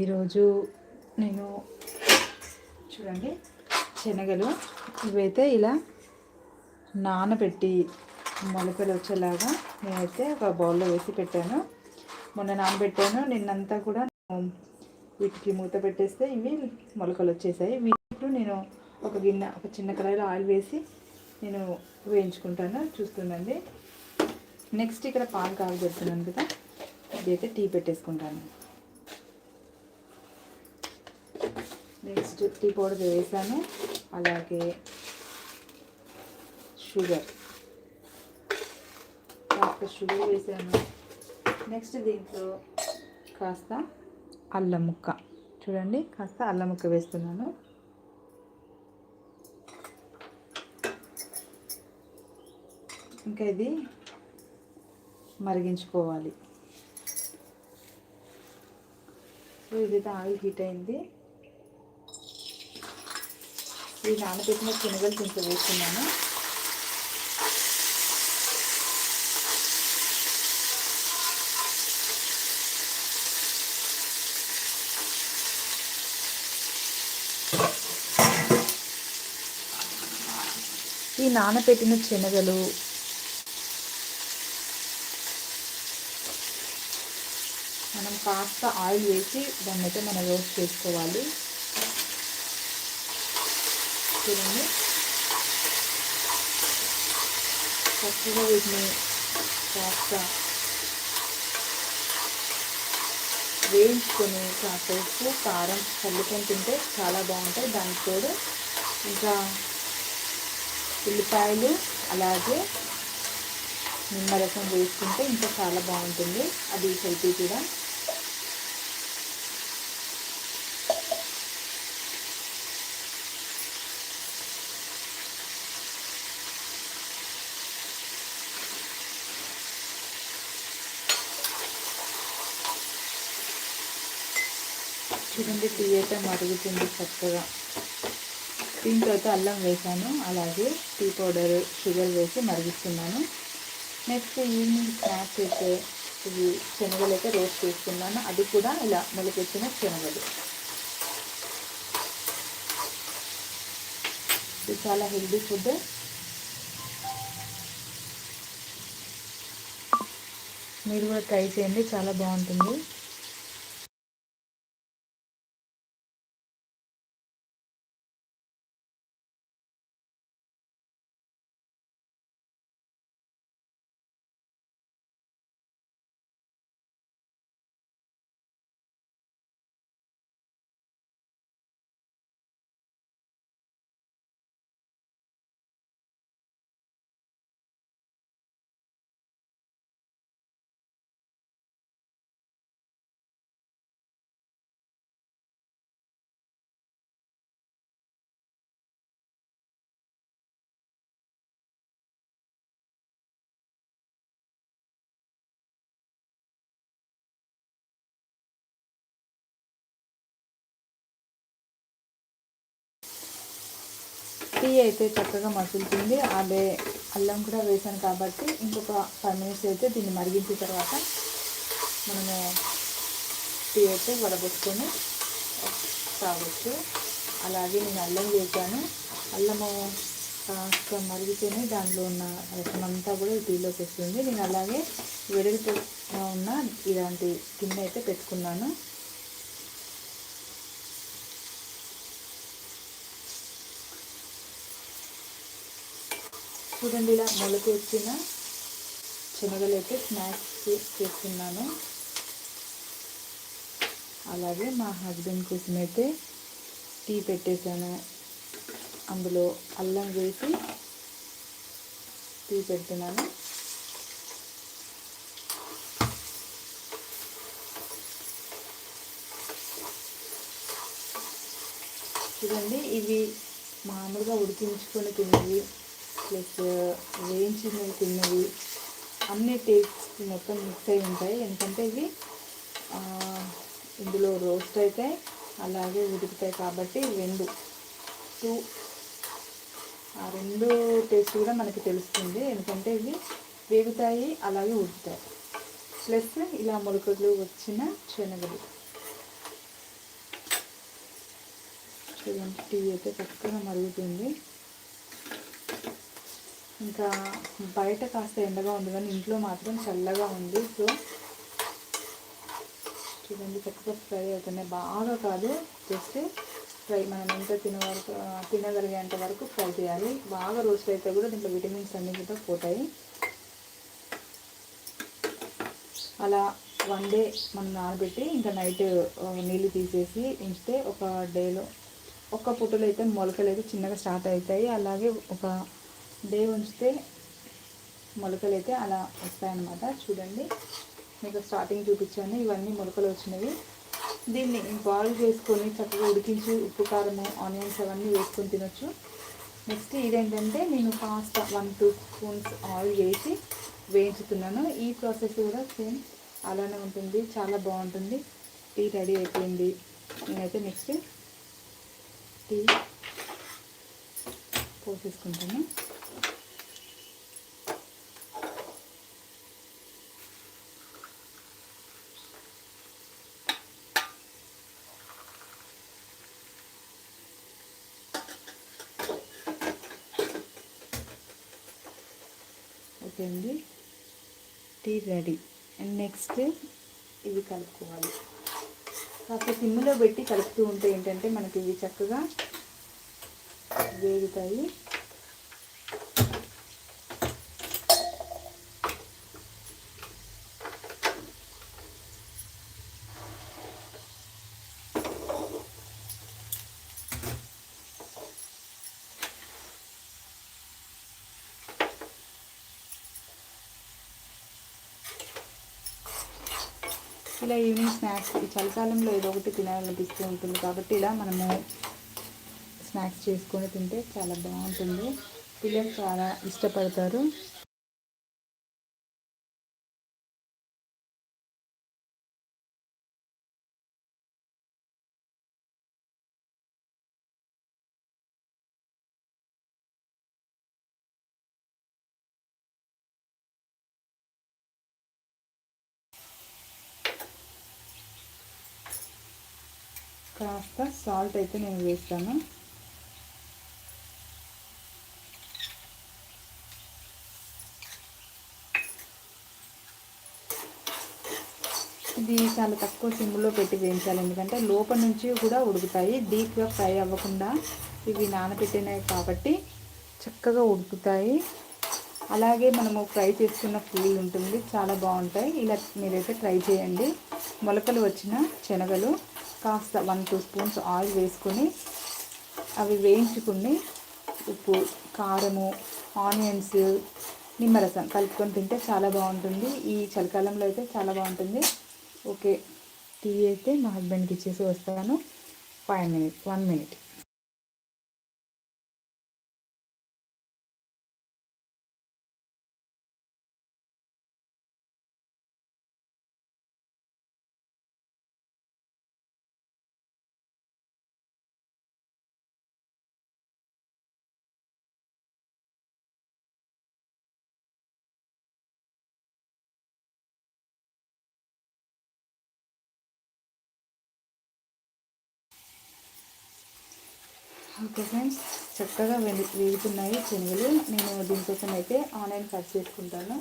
ఈరోజు నేను చూడండి శనగలు ఇవైతే ఇలా నానబెట్టి మొలకలు వచ్చేలాగా నేనైతే ఒక బౌల్లో వేసి పెట్టాను. మొన్న నానబెట్టాను నిన్నంతా కూడా వీటికి మూత పెట్టేస్తే ఇవి మొలకలు వచ్చేసాయి వీటిలో నేను ఒక గిన్నె ఒక చిన్న కడాయిలో ఆయిల్ వేసి నేను వేయించుకుంటాను. చూస్తుండండి. నెక్స్ట్ ఇక్కడ పాలు కాగబెడుతున్నాను కదా ఇదైతే టీ పెట్టేసుకుంటాను. నెక్స్ట్ టీ పౌడర్ వేసాను. అలాగే షుగర్. కాస్త షుగర్ వేసాను. నెక్స్ట్ దీంట్లో కాస్త అల్లం ముక్క. చూడండి కాస్త అల్లం ముక్క వేస్తున్నాను. ఇంకా ఇది మరిగించుకోవాలి. సో ఇది ఆయిల్ హీట్ అయింది. ఈ నానబెట్టిన శనగలు కొంచెం వేస్తున్నాను ఈ నానబెట్టిన శనగలు మనం కాస్త ఆయిల్ వేసి దాన్ని అయితే మనం రోస్ట్ చేసుకోవాలి. చూడండి చక్కగా వీటిని కాస్త వేయించుకొని కాస్త ఉప్పు కారం చల్లుకొని తింటే చాలా బాగుంటాయి. దానికి తోడు ఇంకా ఉల్లిపాయలు అలాగే నిమ్మరసం వేసుకుంటే ఇంకా చాలా బాగుంటుంది. అది హెల్తీ కూడా. చూడండి టీ అయితే మరుగుతుంది చక్కగా. దీంట్లో అల్లం వేసాను అలాగే టీ పౌడర్ షుగర్ వేసి మరిగిస్తున్నాను. నెక్స్ట్ ఈవినింగ్ స్నాక్స్ అయితే ఇవి శనగలు అయితే రోస్ట్ చేస్తున్నాను అది కూడా ఇలా మొలకెత్తిన శనగలు. ఇది చాలా హెల్దీ ఫుడ్. మీరు కూడా ట్రై చేయండి చాలా బాగుంటుంది. టీ అయితే చక్కగా మసులుతుంది. అదే అల్లం కూడా వేసాను కాబట్టి ఇంకొక ఫైవ్ మినిట్స్ అయితే దీన్ని మరిగించిన తర్వాత మనము టీ అయితే వడబెట్టుకొని తాగొచ్చు. అలాగే నేను అల్లం వేసాను. అల్లము కాస్త మరిగితేనే దాంట్లో ఉన్న రసం అంతా కూడా ఈ టీలోకి వస్తుంది. నేను అలాగే వెడల్పు ఉన్న ఇలాంటి గిన్నె అయితే పెట్టుకున్నాను. చూడండి ఇలా మొలక వచ్చిన శనగలు అయితే స్నాక్స్ చేస్తున్నాను. అలాగే మా హస్బెండ్ కోసం అయితే టీ పెట్టేశాను. అందులో అల్లం వేసి టీ పెడుతున్నాను. చూడండి ఇవి మామూలుగా ఉడికించుకొని తినేవి. ప్లస్ వేయించినవి తిన్నవి అన్ని టేస్ట్ మొత్తం మిక్స్ అయి ఉంటాయి. ఎందుకంటే ఇవి ఇందులో రోస్ట్ అవుతాయి అలాగే ఉడుకుతాయి కాబట్టి రెండు. టూ. ఆ రెండు టేస్ట్ కూడా మనకి తెలుస్తుంది. ఎందుకంటే ఇవి వేగుతాయి అలాగే ఉడుకుతాయి. ప్లస్ ఇలా మొలకలు వచ్చిన శనగలు. చూడండి టీ అయితే చక్కగా మరుగుతుంది. ఇంకా బయట కాస్త ఎండగా ఉంది కానీ ఇంట్లో మాత్రం చల్లగా ఉంది. సో చూడండి చక్కగా ఫ్రై అవుతున్నాయి. బాగా కాదు జస్ట్ ఫ్రై. మనం ఎంత తిన వరకు తినగలిగేంత వరకు ఫ్రై చేయాలి. బాగా రోస్ట్ అయితే కూడా దీంట్లో విటమిన్స్ అన్నీ కూడా పోతాయి. అలా వన్ డే మనం నానబెట్టి ఇంకా నైట్ నీళ్ళు తీసేసి ఉంచితే ఒక డేలో ఒక్క పుట్టలు అయితే మొలకలు అయితే చిన్నగా స్టార్ట్ అవుతాయి. అలాగే ఒక డే ఉంచితే మొలకలు అయితే అలా వస్తాయన్నమాట. చూడండి. మీకు స్టార్టింగ్ చూపించాను. ఇవన్నీ మొలకలు వచ్చినవి. దీన్ని బాయిల్ చేసుకొని చక్కగా ఉడికించి ఉప్పు కారము ఆనియన్స్ అవన్నీ వేసుకొని తినొచ్చు. నెక్స్ట్ ఇదేంటంటే నేను కాస్త వన్ టూ స్పూన్స్ ఆయిల్ వేసి వేయించుతున్నాను. ఈ ప్రాసెస్ కూడా సేమ్ అలానే ఉంటుంది. చాలా బాగుంటుంది. టీ రెడీ అయిపోయింది. నేనైతే నెక్స్ట్ టీ పోసేసుకుంటాను. అయిపోయింది టీ రెడీ. అండ్ నెక్స్ట్ ఇవి కలుపుకోవాలి. కాస్త సిమ్లో పెట్టి కలుపుతూ ఉంటే ఏంటంటే మనకి ఇవి చక్కగా వేగుతాయి. ఇలా ఈవినింగ్ స్నాక్స్ చలికాలంలో ఏదో ఒకటి తినాలనిపిస్తూ ఉంటుంది. కాబట్టి ఇలా మనము స్నాక్స్ చేసుకొని తింటే చాలా బాగుంటుంది. పిల్లలు చాలా ఇష్టపడతారు. కాస్త సాల్ట్ అయితే నేను వేస్తాను. ఇది చాలా తక్కువ సిమ్లో పెట్టి వేయించాలి ఎందుకంటే లోపల నుంచి కూడా ఉడుకుతాయి. డీప్గా ఫ్రై అవ్వకుండా ఇవి నానబెట్టినవి కాబట్టి చక్కగా ఉడుకుతాయి. అలాగే మనము ఫ్రై చేసుకున్న ఫీల్ ఉంటుంది చాలా బాగుంటాయి. ఇలా మీరైతే ట్రై చేయండి. మొలకలు వచ్చిన శనగలు. కాస్త వన్ టూ స్పూన్స్ ఆయిల్ వేసుకొని అవి వేయించుకుని ఉప్పు కారము ఆనియన్స్ నిమ్మరసం కలుపుకొని తింటే చాలా బాగుంటుంది. ఈ చలికాలంలో అయితే చాలా బాగుంటుంది. ఓకే టీ అయితే మా హస్బెండ్కి ఇచ్చేసి వస్తాను. Five minute one minute. Okay friends చక్కగా వెలి వేగుతున్నాయి శనగలు నేను దీనికోసం అయితే ఆన్లైన్ కట్ చేసుకుంటాను.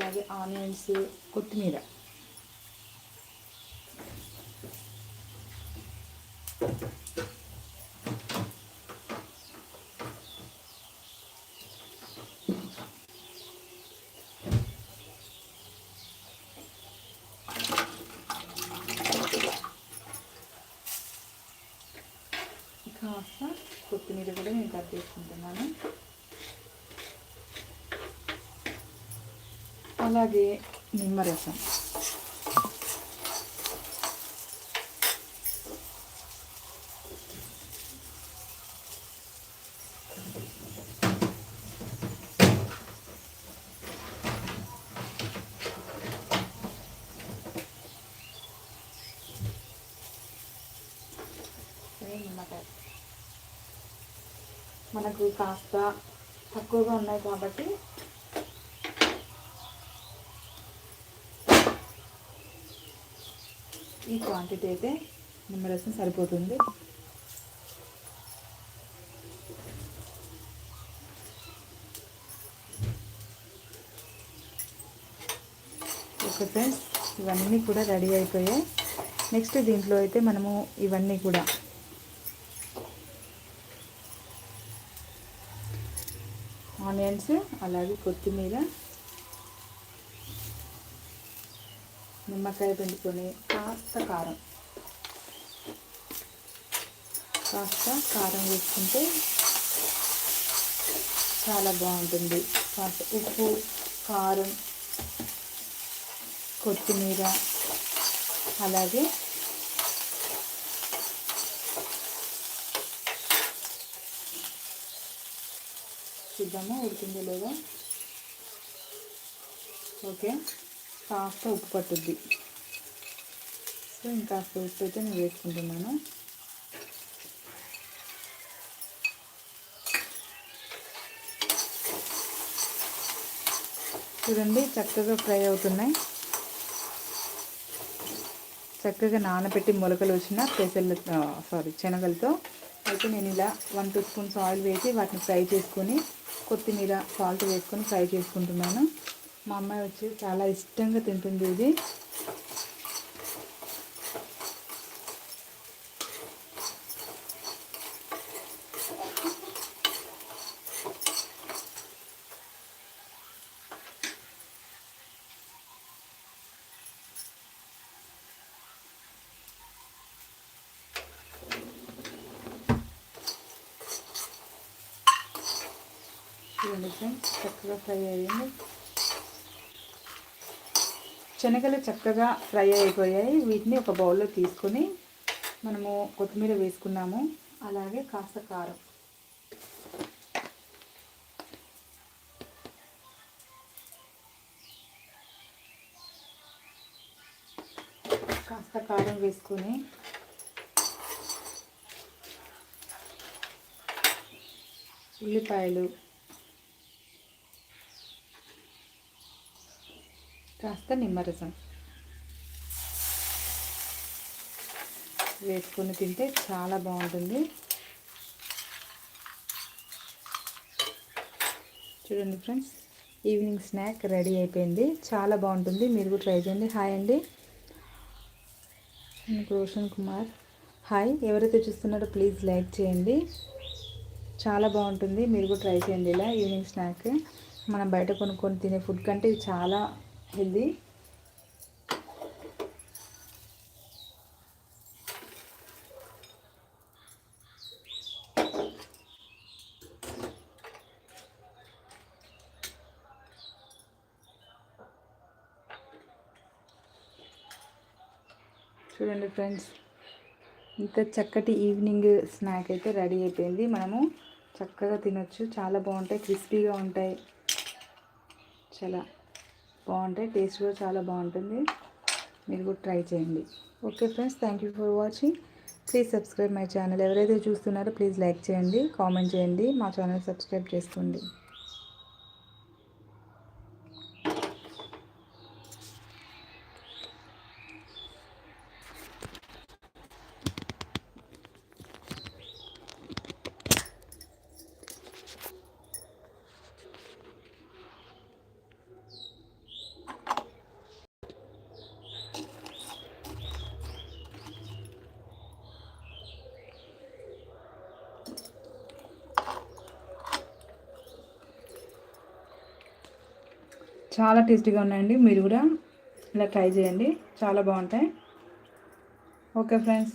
అలాగే ఆనియన్స్ కొత్తిమీర కాస్త కొత్తిమీర కూడా నేను కట్ చేసుకుంటున్నాను అలాగే నిమ్మరసం. మనకు కాస్త తక్కువగా ఉన్నాయి కాబట్టి ఈ క్వాంటిటీ అయితే నిమ్మరసం సరిపోతుంది. ఓకే ఫ్రెండ్స్ ఇవన్నీ కూడా రెడీ అయిపోయాయి. నెక్స్ట్ దీంట్లో అయితే మనము ఇవన్నీ కూడా. ఆనియన్స్ అలాగే కొత్తిమీర నిమ్మకాయ పిండుకొని కాస్త కారం. కాస్త కారం వేసుకుంటే చాలా బాగుంటుంది. కాస్త ఉప్పు కారం కొత్తిమీర అలాగే చూద్దామా ఉడికిందో లేదా? ఓకే. కాస్త ఉప్పు పట్టుద్ది. సో ఇంకాస్త ఉప్పు అయితే నేను వేసుకుంటున్నాను. చూడండి చక్కగా ఫ్రై అవుతున్నాయి. చక్కగా నానబెట్టి మొలకలు వచ్చిన పెసలు సారీ శనగలతో. అయితే నేను ఇలా వన్ టూ స్పూన్స్ ఆయిల్ వేసి వాటిని ఫ్రై చేసుకొని కొత్తిమీర సాల్ట్ వేసుకొని ఫ్రై చేసుకుంటున్నాను. మా అమ్మాయి వచ్చి చాలా ఇష్టంగా తింటుంది ఇది. చూడండి ఫ్రెండ్స్ చక్కగా ఫ్రై అయ్యింది. శనగలు చక్కగా ఫ్రై అయిపోయాయి. వీటిని ఒక బౌల్లో తీసుకొని మనము కొత్తిమీర వేసుకున్నాము. అలాగే కాస్త కారం. కాస్త కారం వేసుకొని ఉల్లిపాయలు కాస్త నిమ్మరసం. వేసుకొని తింటే చాలా బాగుంటుంది. చూడండి ఫ్రెండ్స్ ఈవినింగ్ స్నాక్ రెడీ అయిపోయింది. చాలా బాగుంటుంది. మీరు కూడా ట్రై చేయండి. హాయ్ అండి. రోషన్ కుమార్. హాయ్. ఎవరైతే చూస్తున్నారో ప్లీజ్ లైక్ చేయండి. చాలా బాగుంటుంది. మీరు కూడా ట్రై చేయండి ఇలా ఈవినింగ్ స్నాక్. మనం బయట కొనుక్కొని తినే ఫుడ్ కంటే ఇది చాలా హెల్దీ చూడండి ఫ్రెండ్స్ ఇంత చక్కటి ఈవినింగ్ స్నాక్ అయితే రెడీ అయిపోయింది. మనము చక్కగా తినొచ్చు. చాలా బాగుంటాయి క్రిస్పీగా ఉంటాయి. చాలా. బాగుంటాయి టేస్ట్ కూడా చాలా బాగుంటుంది. మీరు కూడా ట్రై చేయండి. Okay friends thank you for watching please subscribe my channel ఎవరైతే చూస్తున్నారో ప్లీజ్ లైక్ చేయండి కామెంట్ చేయండి. మా ఛానల్ సబ్స్క్రైబ్ చేసుకోండి. చాలా టేస్టీగా ఉన్నాయండి. మీరు కూడా ఇలా ట్రై చేయండి. చాలా బాగుంటాయి. Okay friends.